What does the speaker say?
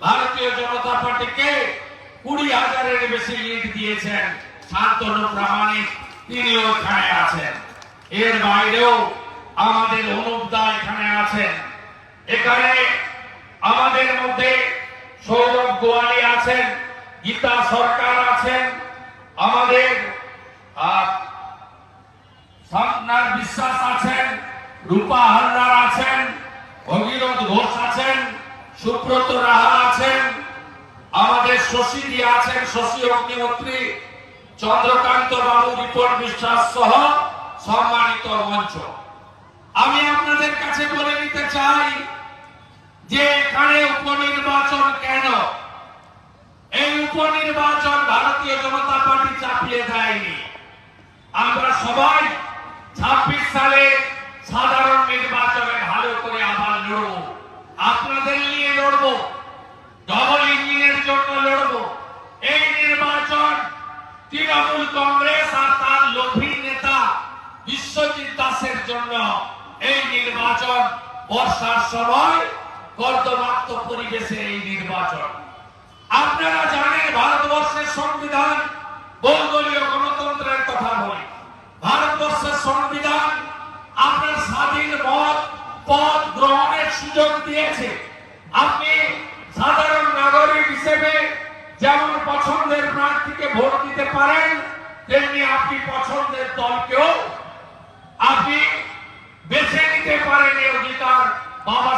ভারতীয় জনতা পার্টিকে কুড়ি হাজারের বেশি লিড দিয়েছেন শান্তনু প্রামাণিক তিনিও এখানে আছেন। এর বাইরেও আমাদের অনুপ দা এখানে আছেন। এখানে আমাদের মধ্যে সৌরভ গোয়ালি আছেন গীতা সরকার আছেন আমাদের আহ, বিশ্বাস আছেন রূপা হালদার আছেন ভগীরথ ঘোষ আছেন সুব্রত রাহা শশী দিয়ে আছেন, শশী অগ্নিমন্ত্রী চন্দ্রকান্ত বাবু রিপন বিশ্বাস সহ সম্মানিত মঞ্চ। আমি আপনাদের কাছে বলে নিতে চাই যে এখানে উপনির্বাচন কেন? এই উপনির্বাচন ভারতীয় জনতা পার্টি চাপিয়ে দেয়নি। তৃণমূল কংগ্রেস আর তার লোভী নেতা বিশ্বজিৎ দাসের জন্য এই নির্বাচন বর্ষার সময় কর্দমাক্ত পরিবেশে এই নির্বাচন। আপনারা জানেন ভারতবর্ষের সংবিধান বহুদলীয় গণতন্ত্রের কথা বলে। ভারতবর্ষের সংবিধান আপনার স্বাধীন মত, পদ গ্রহণের সুযোগ দিয়েছে। আপনি সাধারণ নাগরিক হিসেবে যেমন পছন্দের প্রার্থীকে ভোট দিতে পারেন, তেমনি আপনি পছন্দের দলকেও আপনি বেছে নিতে পারেন এই অধিকার বাবা